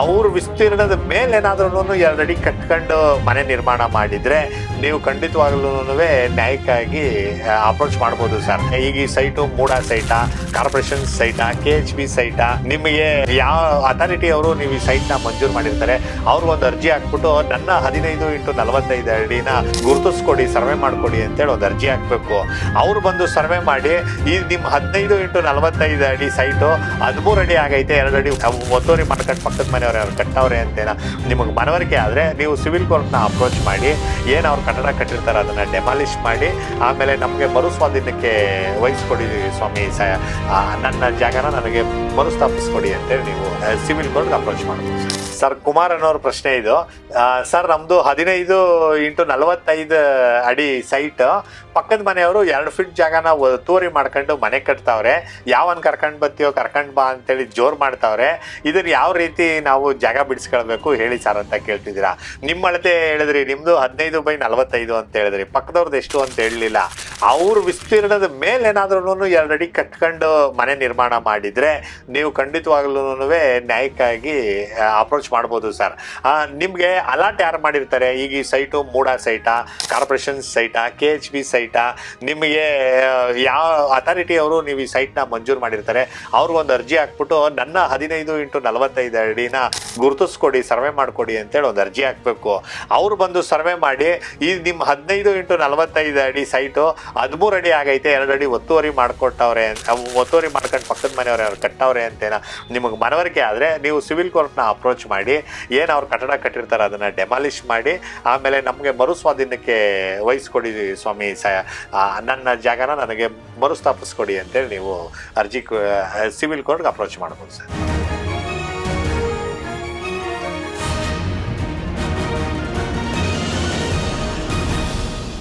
ಅವ್ರ ವಿಸ್ತೀರ್ಣದ ಮೇಲೆ ಏನಾದ್ರೂ ಎರಡು ಅಡಿ ಕಟ್ಕೊಂಡು ಮನೆ ನಿರ್ಮಾಣ ಮಾಡಿದ್ರೆ ನೀವು ಖಂಡಿತವಾಗ್ಲೂ ನ್ಯಾಯಕ್ಕಾಗಿ ಅಪ್ರೋಚ್ ಮಾಡ್ಬೋದು ಸರ್. ಈಗ ಈ ಸೈಟು ಮೂಡಾ ಸೈಟಾ, ಕಾರ್ಪೊರೇಷನ್ ಸೈಟಾ ಕೆ ಎಚ್ ಬಿ ಸೈಟಾ, ನಿಮಗೆ ಯಾವ ಅಥಾರಿಟಿ ಅವರು ನೀವು ಈ ಸೈಟ್ನ ಮಂಜೂರು ಮಾಡಿರ್ತಾರೆ ಅವ್ರಿಗೊಂದು ಅರ್ಜಿ ಹಾಕ್ಬಿಟ್ಟು ನನ್ನ ಹದಿನೈದು ಇಂಟು ನಲವತ್ತೈದು ಅಡಿನ ಗುರುತಿಸ್ಕೊಡಿ, ಸರ್ವೆ ಮಾಡ್ಕೊಡಿ ಅಂತೇಳಿ ಒಂದು ಅರ್ಜಿ ಹಾಕ್ಬೇಕು. ಅವ್ರು ಬಂದು ಸರ್ವೆ ಮಾಡಿ, ಈ ನಿಮ್ಮ ಹದಿನೈದು ಇಂಟು ನಲವತ್ತೈದು ಅಡಿ ಸೈಟು ಹದಿಮೂರು ಅಡಿ ಆಗೈತೆ, ಎರಡು ಅಡಿ ಒತ್ತುವರಿ ಮಾಡ್ಕೊಂಡು ಪಕ್ಕದ ಮನೆಯವ್ರು ಯಾರು ಕಟ್ಟವ್ರೆ ಅಂತೇನ ನಿಮಗೆ ಮನವರಿಕೆ ಆದರೆ ನೀವು ಸಿವಿಲ್ ಕೋರ್ಟ್ನ ಅಪ್ರೋಚ್ ಮಾಡಿ, ಏನು ಅವ್ರು ಕಟ್ಟಡ ಕಟ್ಟಿರ್ತಾರೆ ಅದನ್ನು ಡೆಮಾಲಿಷ್ ಮಾಡಿ, ಆಮೇಲೆ ನಮಗೆ ಮರು ಸ್ವಾಧೀನಕ್ಕೆ ವಹಿಸ್ಕೊಡಿ ಸ್ವಾಮಿ, ಸ ನನ್ನ ಜಾಗನ ನನಗೆ ಮರುಸ್ಥಾಪಿಸ್ಕೊಡಿ ಅಂತೇಳಿ ನೀವು ಸಿವಿಲ್ ಕೋರ್ಟ್ಗೆ ಅಪ್ರೋಚ್ ಮಾಡ್ಬೋದು. ಸರ್ ಕುಮಾರ್ ಅನ್ನೋರ ಪ್ರಶ್ನೆ ಇದು. ಸರ್ ನಮ್ಮದು ಹದಿನೈದು ಇಂಟು ನಲವತ್ತೈದು ಅಡಿ ಸೈಟ್ ಪಕ್ಕದ ಮನೆಯವರು ಎರಡು ಫೀಟ್ ಜಾಗನ ತೋರಿ ಮಾಡ್ಕೊಂಡು ಮನೆ ಕಟ್ತಾವ್ರೆ. ಯಾವನ್ ಕರ್ಕೊಂಡು ಬರ್ತೀವೋ ಕರ್ಕೊಂಡು ಬಾ ಅಂತೇಳಿ ಜೋರು ಮಾಡ್ತಾವ್ರೆ. ಇದನ್ನ ಯಾವ ರೀತಿ ನಾವು ಜಾಗ ಬಿಡಿಸ್ಕೊಳ್ಬೇಕು ಹೇಳಿ ಸರ್ ಅಂತ ಕೇಳ್ತಿದ್ದೀರಾ. ನಿಮ್ಮ ಅಳತೆ ಹೇಳಿದ್ರಿ ನಿಮ್ಮದು ಹದಿನೈದು ಬೈ ನಲವತ್ತೈದು ಅಂತ ಹೇಳಿದ್ರಿ. ಪಕ್ಕದವ್ರದ್ದು ಎಷ್ಟು ಅಂತ ಹೇಳಲಿಲ್ಲ. ಅವ್ರ ವಿಸ್ತೀರ್ಣದ ಮೇಲೆ ಏನಾದ್ರೂ ಎರಡು ಅಡಿ ಕಟ್ಕೊಂಡು ಮನೆ ನಿರ್ಮಾಣ ಮಾಡಿದ್ರೆ ನೀವು ಖಂಡಿತವಾಗ್ಲೂ ನ್ಯಾಯಕ್ಕಾಗಿ ಅಪ್ರೋಚ್ ಮಾಡ್ಬೋದು ಸರ್. ನಿಮಗೆ ಅಲಾಟ್ ಯಾರು ಮಾಡಿರ್ತಾರೆ? ಈಗ ಈ ಸೈಟು ಮೂಡಾ ಸೈಟಾ ಕಾರ್ಪೊರೇಷನ್ ಸೈಟಾ ಕೆ ಎಚ್ ಬಿ ಸೈಟಾ, ನಿಮಗೆ ಯಾವ ಅಥಾರಿಟಿ ಅವರು ನೀವು ಈ ಸೈಟ್ನ ಮಂಜೂರು ಮಾಡಿರ್ತಾರೆ ಅವ್ರಿಗೊಂದು ಅರ್ಜಿ ಹಾಕ್ಬಿಟ್ಟು ನನ್ನ ಹದಿನೈದು ಇಂಟು ನಲವತ್ತೈದು ಅಡಿನ ಗುರುತಿಸ್ಕೊಡಿ, ಸರ್ವೆ ಮಾಡಿಕೊಡಿ ಅಂತೇಳಿ ಒಂದು ಅರ್ಜಿ ಹಾಕಬೇಕು. ಅವ್ರು ಬಂದು ಸರ್ವೆ ಮಾಡಿ, ಈ ನಿಮ್ಮ ಹದಿನೈದು ಇಂಟು ನಲವತ್ತೈದು ಅಡಿ ಸೈಟು ಹದಿಮೂರು ಅಡಿ ಆಗೈತೆ, ಎರಡು ಅಡಿ ಒತ್ತುವರಿ ಮಾಡ್ಕೊಟ್ಟವ್ರೆ ಒತ್ತುವರಿ ಮಾಡ್ಕೊಂಡು ಪಕ್ಕದ ಮನೆಯವ್ರು ಅವ್ರು ಕಟ್ಟವ್ರೆ ಅಂತೇನ ನಿಮಗೆ ಮನವರಿಕೆ ಆದರೆ ನೀವು ಸಿವಿಲ್ ಕೋರ್ಟ್ನ ಅಪ್ರೋಚ್ ಮಾಡಿ, ಏನು ಅವ್ರು ಕಟ್ಟಡ ಕಟ್ಟಿರ್ತಾರೆ ಅದನ್ನು ಡೆಮಾಲಿಷ್ ಮಾಡಿ, ಆಮೇಲೆ ನಮಗೆ ಮರು ಸ್ವಾಧೀನಕ್ಕೆ ವಹಿಸ್ಕೊಡಿ ಸ್ವಾಮಿ ಸ ನನ್ನ ಜಾಗನ ನನಗೆ ಮರುಸ್ಥಾಪಿಸ್ಕೊಡಿ ಅಂತೇಳಿ ನೀವು ಅರ್ಜಿ ಸಿವಿಲ್ ಕೋರ್ಟ್ಗೆ ಅಪ್ರೋಚ್ ಮಾಡ್ಬೋದು ಸರ್.